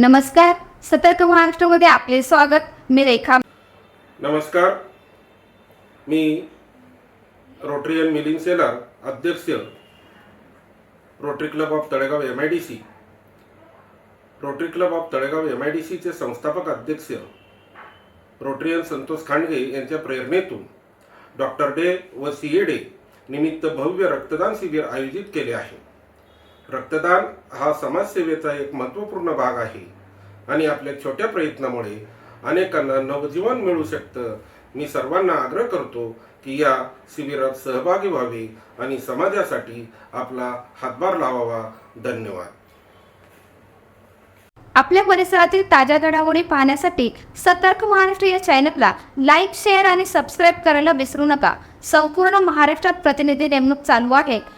नमस्कार. सतर्क महाराष्ट्रामध्ये आपले स्वागत. मी रेखा. नमस्कार. मी रोटरियन मिलिंग सेलर अध्यक्ष rotary club of Talegaon M I D C rotary club of Talegaon M I D सीचे संस्थापक अध्यक्ष रोटरियन संतोष खांडगे यांच्या प्रेरणेतून डॉक्टर डे व सी ए डे निमित्त भव्य रक्तदान शिबिर आयोजित केले आहे. रक्तदान हा समाजसेवेचा एक महत्त्वपूर्ण भाग आहे. आणि आपल्या छोट्या प्रयत्नामुळे अनेकांना नवजीवन मिळू शकतं. मी सर्वांना आग्रह करतो की या शिबिरात सहभागी व्हावे आणि समाजासाठी आपला हातभार लावावा. धन्यवाद. आपल्या परिसरातील ताज्या घडामोडी पाहण्यासाठी सतर्क महाराष्ट्र या चॅनलला लाईक शेअर आणि सबस्क्राईब करायला विसरू नका. संपूर्ण महाराष्ट्रात प्रतिनिधी नेमणूक चालू आहे.